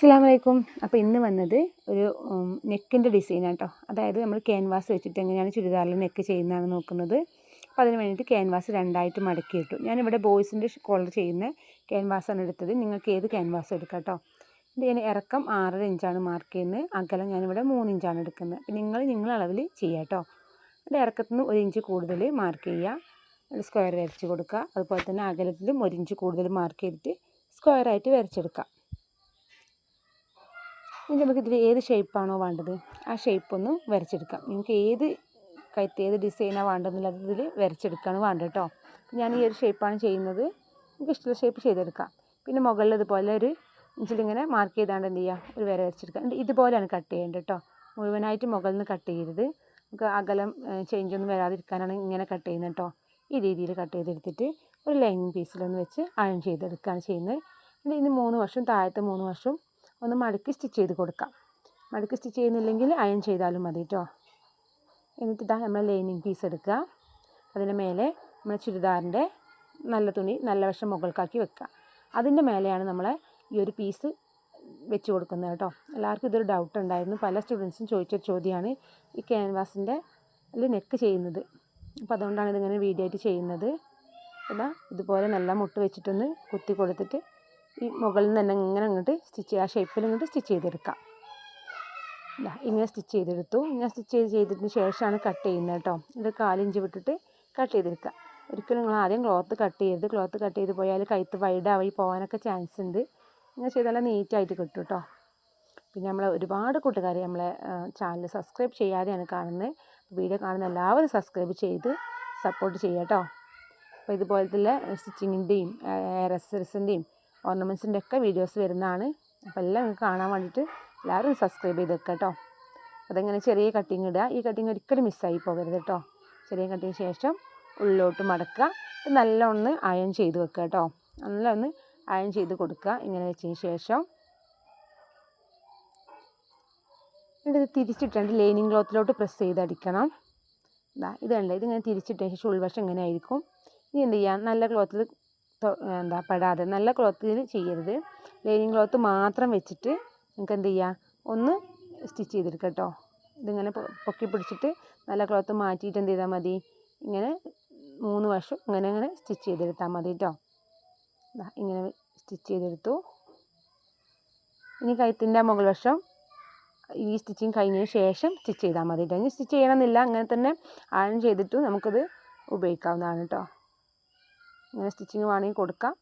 അസ്സാം വലൈക്കും അപ്പോൾ ഇന്ന് വന്നത് ഒരു നെക്കിന്റെ ഡിസൈനാണ് കേട്ടോ അതായത് നമ്മൾ ക്യാൻവാസ് വെച്ചിട്ട് എങ്ങനെയാണ് ചുരിദാറിൽ നെക്ക് ചെയ്യുന്നതാണ് നോക്കുന്നത്. അപ്പോൾ അതിന് വേണ്ടിയിട്ട് ക്യാൻവാസ് രണ്ടായിട്ട് മടക്കി ഇട്ടു. ഞാനിവിടെ ബോയ്സിന്റെ കോളർ ചെയ്യുന്ന ക്യാൻവാസാണ് എടുത്തത്. നിങ്ങൾക്ക് ഏത് ക്യാൻവാസ് എടുക്കാം കേട്ടോ ഇത് ഞാൻ ഇറക്കം ആറര ഇഞ്ചാണ് മാർക്ക് ചെയ്യുന്നത്. അകലം ഞാനിവിടെ മൂന്ന് ഇഞ്ചാണ് എടുക്കുന്നത്. അപ്പോൾ നിങ്ങൾ നിങ്ങളെ അളവിൽ ചെയ്യാം കേട്ടോ ഇവിടെ ഇറക്കത്തുനിന്ന് ഒരു ഇഞ്ച് കൂടുതൽ മാർക്ക് ചെയ്യുക. സ്ക്വയർ വരച്ച് കൊടുക്കുക. അതുപോലെ തന്നെ അകലത്തിലും ഒരു ഇഞ്ച് കൂടുതൽ മാർക്ക് ചെയ്തിട്ട് സ്ക്വയറായിട്ട് വരച്ചെടുക്കുക. ഇനി നമുക്ക് ഇതിൽ ഏത് ഷേപ്പാണോ വേണ്ടത് ആ ഷേപ്പ് ഒന്ന് വരച്ചെടുക്കാം. നിങ്ങൾക്ക് ഏത് കഴുത്ത് ഏത് ഡിസൈനാണ് വേണ്ടതെന്നുള്ളത് ഇതിൽ വരച്ചെടുക്കുകയാണ് വേണ്ടത് കേട്ടോ ഞാൻ ഈ ഒരു ഷേപ്പാണ് ചെയ്യുന്നത്. നിങ്ങൾക്ക് ഇഷ്ടമുള്ള ഷേപ്പ് ചെയ്തെടുക്കാം. പിന്നെ മുകളിൽ ഇതുപോലെ ഒരു ഇഞ്ചിലിങ്ങനെ മാർക്ക് ചെയ്താണ്ട് എന്ത് ചെയ്യുക ഒരു വര വരച്ചെടുക്കുക ഇതുപോലെയാണ് കട്ട് ചെയ്യേണ്ടത് കേട്ടോ മുഴുവനായിട്ട് മുകളിൽ നിന്ന് കട്ട് ചെയ്യരുത്. നമുക്ക് അകലം ചേഞ്ച് ഒന്നും വരാതിരിക്കാനാണ് ഇങ്ങനെ കട്ട് ചെയ്യുന്നത് കേട്ടോ ഈ രീതിയിൽ കട്ട് ചെയ്തെടുത്തിട്ട് ഒരു ലൈനിങ് പീസിലൊന്ന് വെച്ച് അയൺ ചെയ്തെടുക്കുകയാണ് ചെയ്യുന്നത്. ഇന്ന് മൂന്ന് വർഷം താഴത്തെ മൂന്ന് വർഷം ഒന്ന് മടക്കി സ്റ്റിച്ച് ചെയ്ത് കൊടുക്കാം. മടക്കി സ്റ്റിച്ച് ചെയ്യുന്നില്ലെങ്കിൽ അയൺ ചെയ്താലും മതി കേട്ടോ എന്നിട്ട് നമ്മൾ ലൈനിങ് പീസ് എടുക്കുക. അതിന്റെ മേലെ നമ്മൾ ചുരിദാറിന്റെ നല്ല തുണി നല്ല വശം മുകൾക്കാക്കി വെക്കുക. അതിന്റെ മേലെയാണ് നമ്മൾ ഈ ഒരു പീസ് വെച്ച് കൊടുക്കുന്നത് കേട്ടോ. എല്ലാവർക്കും ഇതൊരു ഡൗട്ട് ഉണ്ടായിരുന്നു. പല സ്റ്റുഡൻസും ചോദിച്ച ചോദ്യമാണ്. ഈ ക്യാൻവാസിന്റെ നെക്ക് ചെയ്യുന്നത്. അപ്പോൾ അതുകൊണ്ടാണ് ഇതിങ്ങനെ വീഡിയോ ആയിട്ട് ചെയ്യുന്നത്. എന്നാൽ ഇതുപോലെ നല്ല മുട്ട് വെച്ചിട്ടൊന്ന് കുത്തി കൊടുത്തിട്ട് ഈ മുകളിൽ നിന്ന് തന്നെ ഇങ്ങനെ അങ്ങോട്ട് സ്റ്റിച്ച് ആ ഷേപ്പിൽ ഇങ്ങോട്ട് സ്റ്റിച്ച് ചെയ്തെടുക്കാം ഇതാ ഇങ്ങനെ സ്റ്റിച്ച് ചെയ്തെടുത്തു ഇങ്ങനെ സ്റ്റിച്ച് ചെയ്ത് ചെയ്തതിന് ശേഷമാണ് കട്ട് ചെയ്യുന്നത് കേട്ടോ ഇത് കാലിഞ്ച് വിട്ടിട്ട് കട്ട് ചെയ്തെടുക്കുക ഒരിക്കലും നിങ്ങൾ ആദ്യം ക്ലോത്ത് കട്ട് ചെയ്യരുത് ക്ലോത്ത് കട്ട് ചെയ്ത് പോയാൽ കഴുത്ത് വൈഡായി പോകാനൊക്കെ ചാൻസ് ഉണ്ട് ഇങ്ങനെ ചെയ്താൽ നീറ്റായിട്ട് കിട്ടും കേട്ടോ പിന്നെ നമ്മൾ ഒരുപാട് കൂട്ടുകാർ നമ്മളെ ചാനൽ സബ്സ്ക്രൈബ് ചെയ്യാതെയാണ് കാണുന്നത് വീഡിയോ കാണുന്ന എല്ലാവരും സബ്സ്ക്രൈബ് ചെയ്ത് സപ്പോർട്ട് ചെയ്യാം കേട്ടോ അപ്പോൾ ഇതുപോലത്തെ സ്റ്റിച്ചിങ്ങിന്റെയും എയർ എക്സസറീസിന്റെയും ഓർണമെന്റ്സിന്റെ ഒക്കെ വീഡിയോസ് വരുന്നതാണ്. അപ്പോൾ എല്ലാം നിങ്ങൾക്ക് കാണാൻ വേണ്ടിയിട്ട് എല്ലാവരും സബ്സ്ക്രൈബ് ചെയ്ത് വെക്കുക കേട്ടോ. അതങ്ങനെ ചെറിയ കട്ടിങ് ഇടുക ഈ കട്ടിങ് ഒരിക്കലും മിസ്സായി പോകരുത് കേട്ടോ. ചെറിയ കട്ടിങ് ശേഷം ഉള്ളിലോട്ട് മടക്കുക. നല്ല ഒന്ന് അയൺ ചെയ്ത് വെക്കുക കേട്ടോ. നല്ല ഒന്ന് അയൺ ചെയ്ത് കൊടുക്കുക. ഇങ്ങനെ വെച്ചതിന് ശേഷം ഇത് തിരിച്ചിട്ടുണ്ട് ലൈനിങ് ക്ലോത്തിലോട്ട് പ്രസ് ചെയ്ത് അടിക്കണം. ഇതാ ഇത് ഇതിങ്ങനെ തിരിച്ചിട്ടതിന് ശേഷം ഉൾവശം ഇങ്ങനെ ആയിരിക്കും. ഇനി എന്ത് ചെയ്യാം? നല്ല ക്ലോത്തിൽ എന്താ പെടാതെ നല്ല ക്ലോത്തിൽ ചെയ്യരുത്. ലൈനിങ് ക്ലോത്ത് മാത്രം വെച്ചിട്ട് നിങ്ങൾക്ക് എന്ത് ചെയ്യുക ഒന്ന് സ്റ്റിച്ച് ചെയ്തെടുക്കുക കേട്ടോ ഇതിങ്ങനെ പൊക്കി പിടിച്ചിട്ട് നല്ല ക്ലോത്ത് മാറ്റിയിട്ട് എന്ത് ചെയ്താൽ മതി? ഇങ്ങനെ മൂന്ന് വശം ഇങ്ങനെ ഇങ്ങനെ സ്റ്റിച്ച് ചെയ്തെടുത്താൽ മതി കേട്ടോ ഇങ്ങനെ സ്റ്റിച്ച് ചെയ്തെടുത്തു. ഇനി കഴുത്തിന്റെ മുകൾ വശം ഈ സ്റ്റിച്ചിങ് കഴിഞ്ഞതിന് ശേഷം സ്റ്റിച്ച് ചെയ്താൽ മതി കേട്ടോ ഇനി സ്റ്റിച്ച് ചെയ്യണമെന്നില്ല. അങ്ങനെ തന്നെ ആഴം ചെയ്തിട്ടും നമുക്കത് ഉപയോഗിക്കാവുന്നതാണ് കേട്ടോ ഇങ്ങനെ സ്റ്റിച്ചിങ് വേണമെങ്കിൽ കൊടുക്കാം.